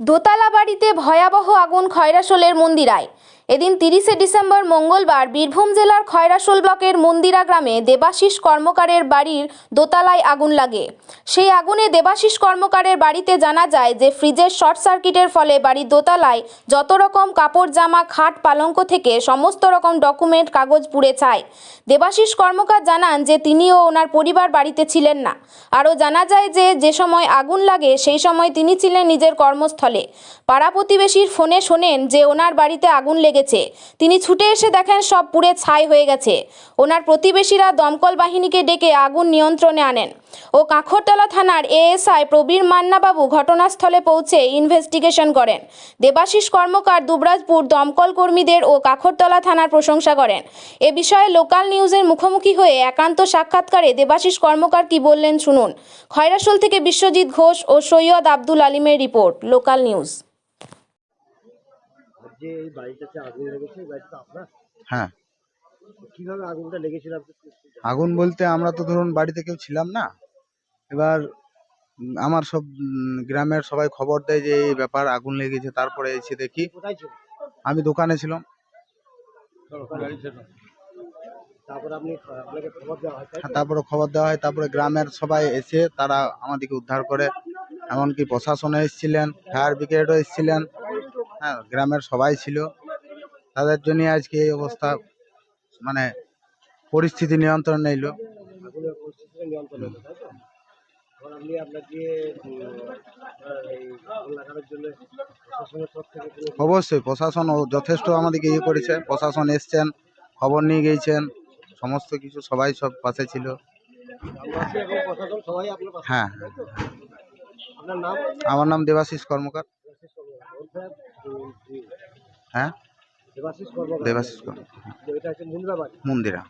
দোতলা বাড়িতে ভয়াবহ আগুন খয়রাশোলের মন্দিরায়। এদিন তিরিশে ডিসেম্বর মঙ্গলবার বীরভূম জেলার খয়রাশোল ব্লকের মন্দিরা গ্রামে দেবাশিস কর্মকারের বাড়ির দোতলায় আগুন লাগে। সেই আগুনে দেবাশিস কর্মকারের বাড়িতে জানা যায় যে, ফ্রিজের শর্ট সার্কিটের ফলে বাড়ির দোতলায় যত রকম কাপড়, জামা, খাট, পালঙ্ক থেকে সমস্ত রকম ডকুমেন্ট, কাগজ পুড়ে ছাই দেবাশিস কর্মকার জানান যে, তিনি ও ওনার পরিবার বাড়িতে ছিলেন না। আরও জানা যায় যে যে সময় আগুন লাগে, সেই সময় তিনি ছিলেন নিজের কর্মস্থলে। পাড়া প্রতিবেশীর ফোনে শোনেন যে, ওনার বাড়িতে আগুন লেগেছে তিনি ছুটে এসে দেখেন সব পুড়ে ছাই হয়ে গেছে। ওনার প্রতিবেশীরা দমকল বাহিনীকে ডেকে আগুন নিয়ন্ত্রণে আনেন। ও কাঁখরতলা থানার এএসআই প্রবীর মান্নাবাবু ঘটনাস্থলে পৌঁছে ইনভেস্টিগেশন করেন। দেবাশিস কর্মকার দুবরাজপুর দমকল কর্মীদের ও কাঁখরতলা থানার প্রশংসা করেন। এ বিষয়ে লোকাল নিউজের মুখোমুখি হয়ে একান্ত সাক্ষাৎকারে দেবাশিস কর্মকার কি বললেন শুনুন। খয়রাসোল থেকে বিশ্বজিৎ ঘোষ ও সৈয়দ আব্দুল আলিমের রিপোর্ট, লোকাল নিউজ। যে এই বাড়িটাতে আগুন লেগেছে এই বাড়িটা আপনার হ্যাঁ। কীভাবে আগুনটা লেগেছিল আপনি আগুন বলতে আমরা তো ধরুন বাড়িতে কেউ ছিলাম না। এবার আমার সব গ্রামের সবাই খবর দেয় যে এই ব্যাপার আগুন লেগেছে তারপরে এসে দেখি কোথায় ছিল আমি দোকানে ছিলাম। তারপর আপনি আপনাকে খবর দেওয়া হয় তাই তো? হ্যাঁ, তারপরে খবর দেওয়া হয় তারপরে গ্রামের সবাই এসে তারা আমাদেরকে উদ্ধার করে। এমনকি প্রশাসনে এসেছিলেন ফায়ার ব্রিগেডও এসেছিলেন। হ্যাঁ গ্রামের সবাই ছিল। তাদের জন্য আজকে এই অবস্থা মানে পরিস্থিতি নিয়ন্ত্রণ নিল। অবশ্যই প্রশাসন ও যথেষ্ট আমাদেরকে ইয়ে করেছে। প্রশাসন এসছেন খবর নিয়ে গিয়েছেন সমস্ত কিছু সবাই সব পাশে ছিল। হ্যাঁ। আমার নাম দেবাশিস কর্মকার। হ্যাঁ? দেবাশিস কর্মকার এটা হচ্ছে মন্দিরা।